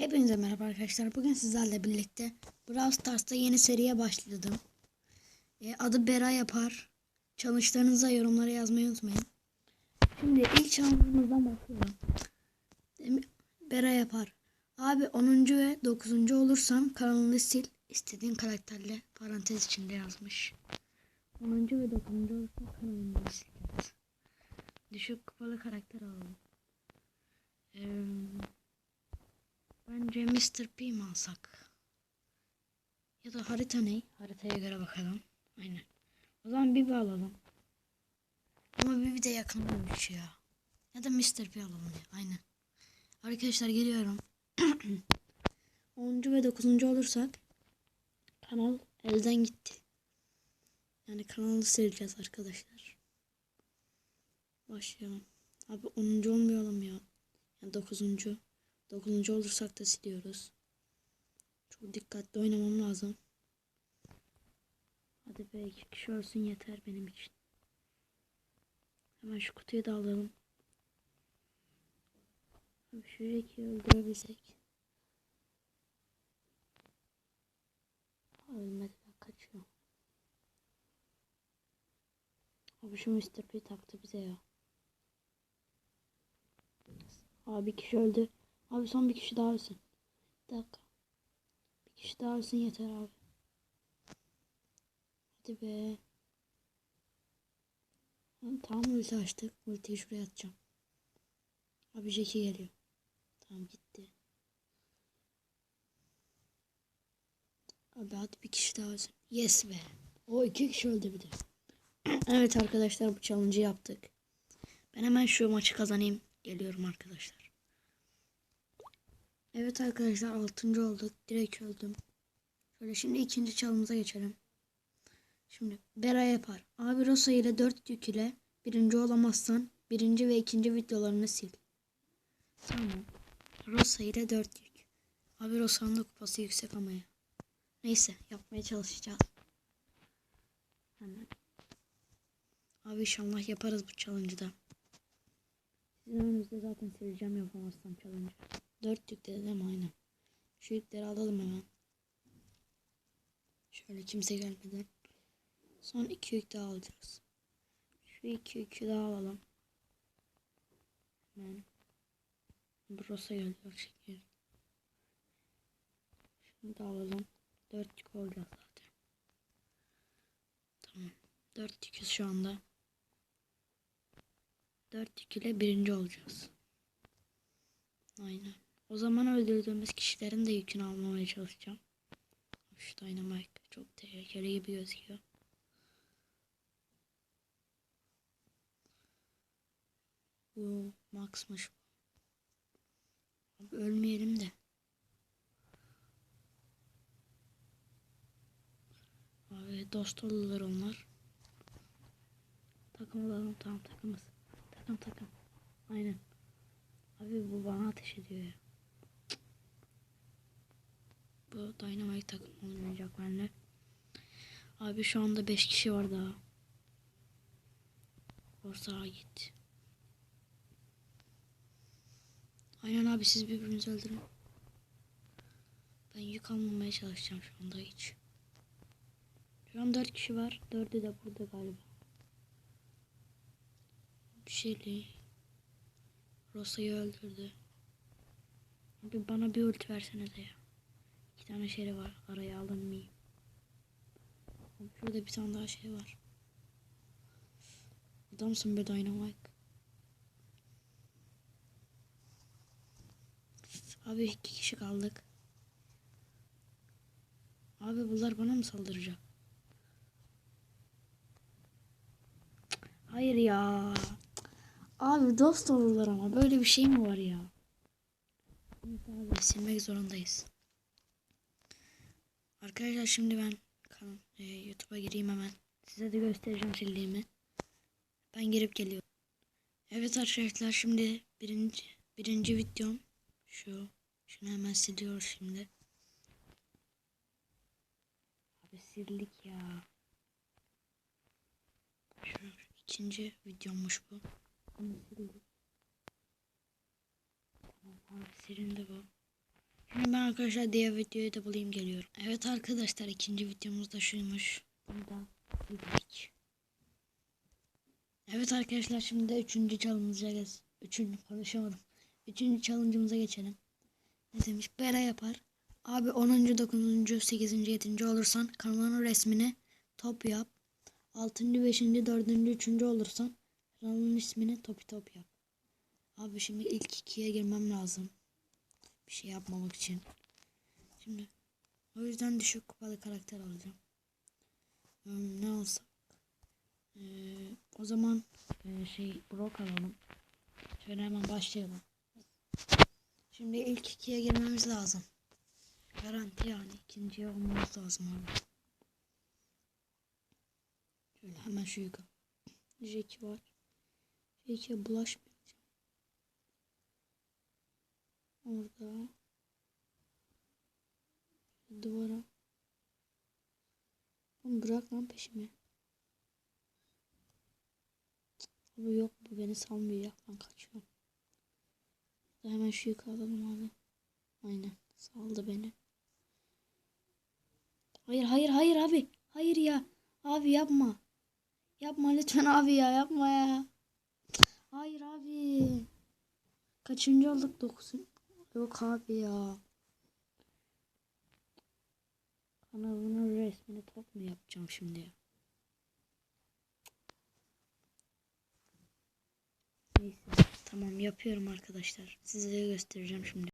Hepinize merhaba arkadaşlar. Bugün sizlerle birlikte Brawl Stars'ta yeni seriye başladım. E, adı Bera yapar. Challenge'larınıza yorumlara yazmayı unutmayın. Şimdi ilk challenge'ımızdan başlayalım. Bera yapar. Abi 10. ve 9. olursan kanalını sil. İstediğin karakterle parantez içinde yazmış. 10. ve 9. olursan kanalını sil. Düşük kupalı karakter alalım. Eee Bence Mr. Mi alsak? Ya da harita ne? Haritaya göre bakalım. Aynen. O zaman Bibi alalım. Ama Bibi de yakınmış ya. Ya da Mr. P alalım ya. Aynen. Arkadaşlar geliyorum. 10. ve 9. olursak kanal elden gitti. Yani kanalı sileceğiz arkadaşlar. Başlayalım. Abi 10. olmayalım ya. Yani 9. 9. olursak da siliyoruz. Çok dikkatli oynamam lazım. Hadi be iki kişi ölsün yeter benim için. Hemen şu kutuyu da alalım. Abi şu Jack'i öldürebilsek. Ölmedi ben kaçıyor. Abi şu Mr. P taktı bize ya. Abi kişi öldü. Abi son bir kişi daha ölsün. Bir dakika. Bir kişi daha ölsün yeter abi. Hadi be. Tamam ulti açtık. Ultiyi şuraya atacağım. Abi Jackie geliyor. Tamam gitti. Abi hadi bir kişi daha ölsün. Yes be. O iki kişi öldü bir de. evet arkadaşlar bu challenge'ı yaptık. Ben hemen şu maçı kazanayım. Geliyorum arkadaşlar. Evet arkadaşlar 6. olduk. Direkt öldüm. Şöyle şimdi ikinci çalımıza geçelim. Şimdi Bera yapar. Abi Rosa ile 4 yük ile birinci olamazsan birinci ve ikinci videolarını sil. Tamam. Rosa ile 4 yük. Abi Rosa'nın da kupası yüksek ama ya. Neyse yapmaya çalışacağız. Hemen. Abi inşallah yaparız bu challenge'ı da. Sizin önünüzde zaten sileceğim yapamazsam challenge. Dört yük dedi değil mi? Aynen. Şu yükleri alalım hemen. Şöyle kimse gelmeden. Son iki yük daha alacağız. Şu iki yükü daha alalım. Hemen. Burası geliyor şeker. Şunu da alalım. Dört yük olacak zaten. Tamam. Dört yüküz şu anda. Dört yük ile birinci olacağız. Aynen. O zaman öldürdüğümüz kişilerin de yükünü almamaya çalışacağım. Şu Dynamite çok tehlikeli gibi gözüküyor. Bu Max'mış. Abi ölmeyelim de. Abi dost olurlar onlar. Takım olalım tamam takımız. Takım takım. Aynen. Abi bu bana ateş ediyor ya. Bu Dynamite takım olmayacak benimle. Abi şu anda 5 kişi var daha. Borsağa git. Aynen abi siz birbirinizi öldürün. Ben yük almamaya çalışacağım şu anda hiç. Şu an 4 kişi var. 4'ü de burada galiba. Bir şeyli. Rosa'yı öldürdü. Abi bana bir ulti versene de ya. Tane şey var. Araya alınmayayım. Şurada bir tane daha şey var. Adamsın be Dynamite. Abi iki kişi kaldık. Abi bunlar bana mı saldıracak? Hayır ya. Abi dost olurlar ama böyle bir şey mi var ya? Abi silmek zorundayız. Arkadaşlar şimdi ben e, YouTube'a gireyim hemen. Size de göstereceğim sildiğimi. Ben girip geliyorum. Evet arkadaşlar şimdi birinci birinci videom şu. Şunu hemen siliyoruz şimdi. Abi sildik ya. Şu ikinci videommuş bu. Tamam abi silindi bu. Arkadaşlar diğer videoyu da bulayım geliyorum. Evet arkadaşlar ikinci videomuz da şuymuş. Bunu da izledik. Evet arkadaşlar şimdi de üçüncü challenge'a geç. Üçüncü konuşamadım. Üçüncü challenge'ımıza geçelim. Ne demiş? Bera yapar. Abi 10. 9. 8. 7. olursan kanalın resmini top yap. 6. 5. 4. 3. olursan kanalın ismini topi top yap. Abi şimdi ilk ikiye girmem lazım. Bir şey yapmamak için. Şimdi o yüzden düşük kupalı karakter alacağım. Hmm, ne alsak? Ee, o zaman e, şey Brock alalım. Şöyle hemen başlayalım. Şimdi ilk ikiye girmemiz lazım. Garanti yani ikinciye olmamız lazım abi. Şöyle hemen şu yukarı. Jeki var. Jeki'ye bulaşmayacağım. Orada. Duvara. Oğlum bırak lan peşimi. Bu yok bu beni salmıyor ya ben kaçıyorum. Hemen şu yukarı alalım abi. Aynen saldı beni. Hayır hayır hayır abi. Hayır ya. Abi yapma. Yapma lütfen abi ya yapma ya. Hayır abi. Kaçıncı olduk? Dokuzun. Yok abi ya. Kanalının resmini top mu yapacağım şimdi? Neyse. Tamam yapıyorum arkadaşlar. Size göstereceğim şimdi.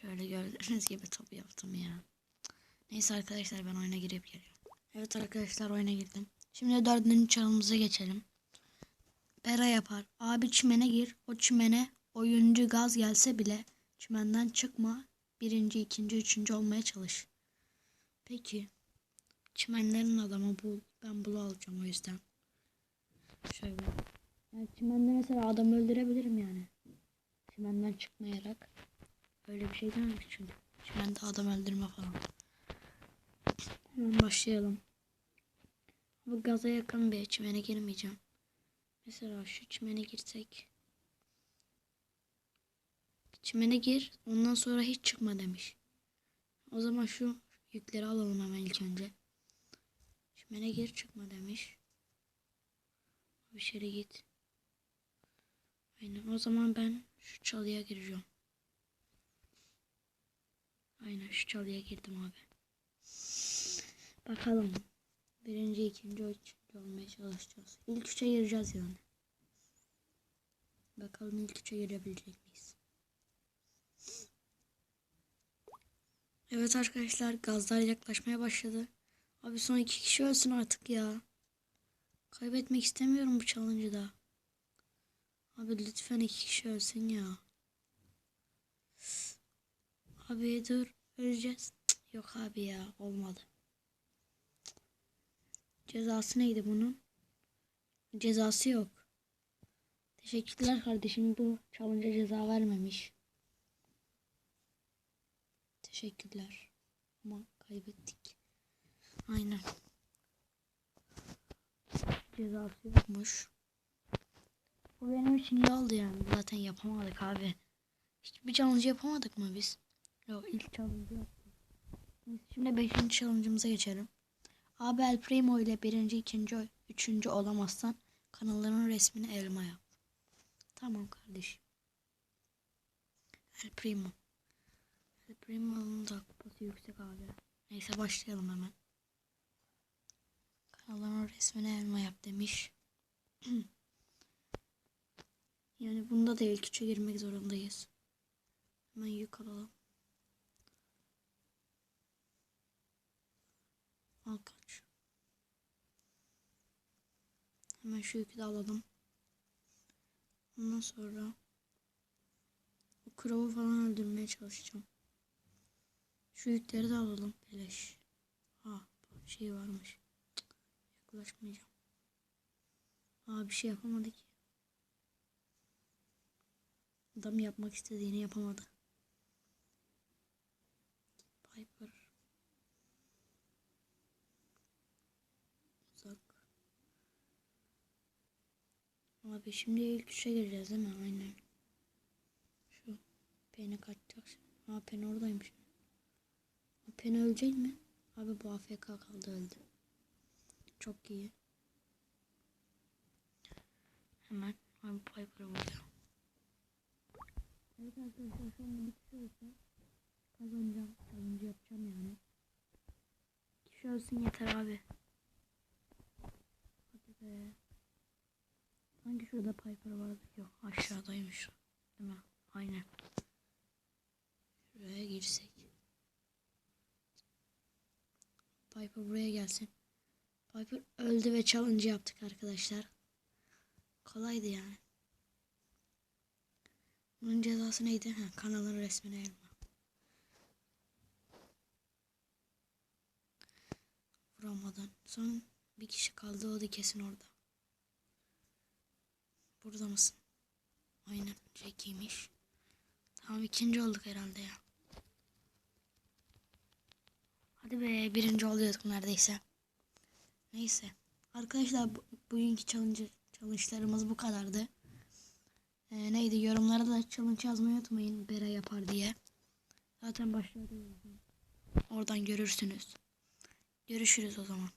Şöyle gördüğünüz gibi top yaptım ya. Neyse arkadaşlar ben oyuna girip geliyorum. Evet arkadaşlar oyuna girdim. Şimdi dördüncü çalımıza geçelim. Bera yapar. Abi çimene gir. O çimene oyuncu gaz gelse bile çimenden çıkma. Birinci, ikinci, üçüncü olmaya çalış. Peki. Çimenlerin adamı bul. Ben bulu alacağım o yüzden. Şöyle. Yani çimende mesela adam öldürebilirim yani. Çimenden çıkmayarak. Öyle bir şey dememiş çünkü. Çimende adam öldürme falan. Hemen başlayalım. Bu gaza yakın bir çimene girmeyeceğim. Mesela şu çimene girsek. Çimene gir. Ondan sonra hiç çıkma demiş. O zaman şu yükleri alalım hemen ilk önce. Çimene gir çıkma demiş. Bir şere git. Aynen. O zaman ben şu çalıya gireceğim. Aynen şu çalıya girdim abi. Bakalım. Birinci, ikinci, üçüncü olmaya çalışacağız. İlk üçe gireceğiz yani. Bakalım ilk üçe girebilecek miyiz? Evet arkadaşlar gazlar yaklaşmaya başladı. Abi son iki kişi ölsün artık ya. Kaybetmek istemiyorum bu challenge'ı da. Abi lütfen iki kişi ölsün ya. Abi dur öleceğiz. Yok abi ya olmadı. Cezası neydi bunun? Cezası yok. Teşekkürler kardeşim bu challenge'a ceza vermemiş. Teşekkürler. Ama kaybettik. Aynen. Cezası yokmuş. Bu benim için iyi oldu yani. Zaten yapamadık abi. Hiçbir challenge yapamadık mı biz? Yok ilk challenge Şimdi 5. challenge'ımıza geçelim. Abi El Primo ile birinci, ikinci, üçüncü olamazsan kanalların resmini elma yap. Tamam kardeşim. El Primo. El Primo'nun da kupası yüksek abi. Neyse başlayalım hemen. Kanalların resmini elma yap demiş. yani bunda da ilk üçe girmek zorundayız. Hemen yük alalım. Al kaç. Hemen şu yükü de alalım. Ondan sonra o Crow'u falan öldürmeye çalışacağım. Şu yükleri de alalım. Beleş. Ha şey varmış. Yaklaşmayacağım. Aa bir şey yapamadı ki. Adam yapmak istediğini yapamadı. Piper. Abi şimdi ilk üçe gireceğiz değil mi? Aynen. Şu Pen'e kaçacak şimdi. Aa Pen oradaymış. Pen ölecek mi? Abi bu AFK kaldı öldü. Çok iyi. Hemen abi Piper'ı vuruyor. Evet arkadaşlar şu anda olsa kazanacağım. Challenge yapacağım yani. Kişi ölsün yeter abi. Hadi be. Sanki şurada Piper vardı. Yok aşağıdaymış. Değil mi? Aynen. Şuraya girsek. Piper buraya gelsin. Piper öldü ve challenge yaptık arkadaşlar. Kolaydı yani. Bunun cezası neydi? Ha, kanalın resmine elma. Vuramadan. Son bir kişi kaldı. O da kesin orada. Burada mısın? Aynen. Jackie'ymiş. Tamam ikinci olduk herhalde ya. Hadi be birinci oluyorduk neredeyse. Neyse. Arkadaşlar bu, bugünkü challenge, challenge'larımız bu kadardı. Ee, neydi yorumlara da challenge yazmayı unutmayın. Bera yapar diye. Zaten başlarda yazdım. Oradan görürsünüz. Görüşürüz o zaman.